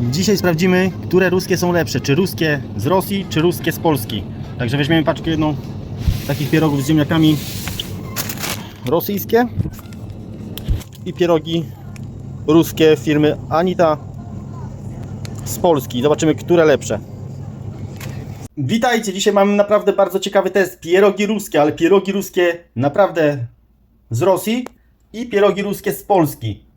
Dzisiaj sprawdzimy, które ruskie są lepsze. Czy ruskie z Rosji, czy ruskie z Polski. Także weźmiemy paczkę jedną takich pierogów z ziemniakami rosyjskie i pierogi ruskie firmy Anita z Polski. Zobaczymy, które lepsze. Witajcie, dzisiaj mamy naprawdę bardzo ciekawy test. Pierogi ruskie, ale pierogi ruskie naprawdę z Rosji i pierogi ruskie z Polski.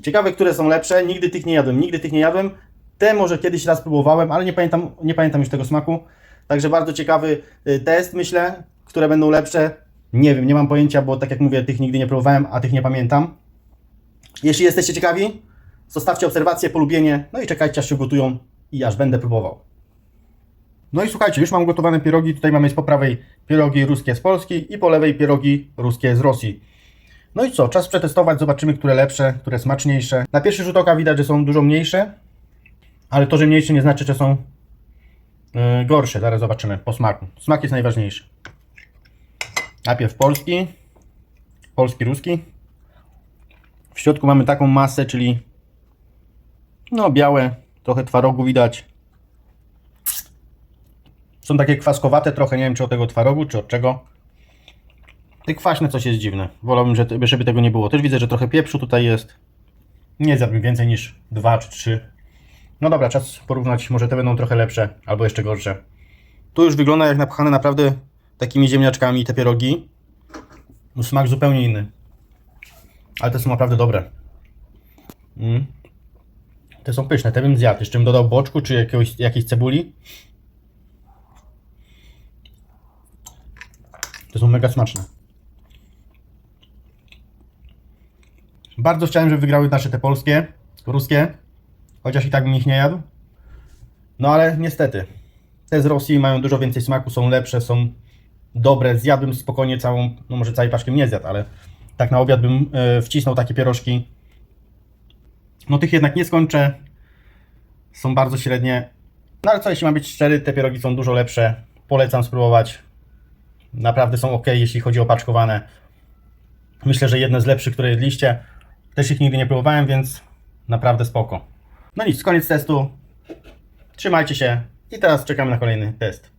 Ciekawe, które są lepsze. Nigdy tych nie jadłem, nigdy tych nie jadłem. Te może kiedyś raz próbowałem, ale nie pamiętam, nie pamiętam już tego smaku. Także bardzo ciekawy y, test, myślę, które będą lepsze. Nie wiem, nie mam pojęcia, bo tak jak mówię, tych nigdy nie próbowałem, a tych nie pamiętam. Jeśli jesteście ciekawi, zostawcie obserwację, polubienie, no i czekajcie aż się gotują i aż będę próbował. No i słuchajcie, już mam gotowane pierogi. Tutaj mamy po prawej pierogi ruskie z Polski i po lewej pierogi ruskie z Rosji. No i co, czas przetestować, zobaczymy, które lepsze, które smaczniejsze. Na pierwszy rzut oka widać, że są dużo mniejsze, ale to, że mniejsze nie znaczy, że są yy, gorsze. Zaraz zobaczymy po smaku. Smak jest najważniejszy. Najpierw polski, polski, ruski. W środku mamy taką masę, czyli no białe, trochę twarogu widać. Są takie kwaskowate trochę, nie wiem czy od tego twarogu, czy od czego. Te kwaśne coś jest dziwne. Wolałbym, że- żeby tego nie było. Też widzę, że trochę pieprzu tutaj jest. Nie zjadłbym więcej niż dwa czy trzy. No dobra, czas porównać. Może te będą trochę lepsze, albo jeszcze gorsze. Tu już wygląda jak napchane naprawdę takimi ziemniaczkami te pierogi. Smak zupełnie inny. Ale te są naprawdę dobre. Mm. Te są pyszne, te bym zjadł. Jeszcze bym dodał boczku czy jakiegoś, jakiejś cebuli. To są mega smaczne. Bardzo chciałem, żeby wygrały nasze te polskie, ruskie, chociaż i tak bym ich nie jadł. No ale niestety, te z Rosji mają dużo więcej smaku, są lepsze, są dobre. Zjadłbym spokojnie całą, no może całej paczki bym nie zjadł, ale tak na obiad bym e, wcisnął takie pierożki. No tych jednak nie skończę. Są bardzo średnie. No ale co, jeśli mam być szczery, te pierogi są dużo lepsze. Polecam spróbować. Naprawdę są ok, jeśli chodzi o paczkowane. Myślę, że jedne z lepszych, które jedliście. Też ich nigdy nie próbowałem, więc naprawdę spoko. No nic, koniec testu. Trzymajcie się i teraz czekamy na kolejny test.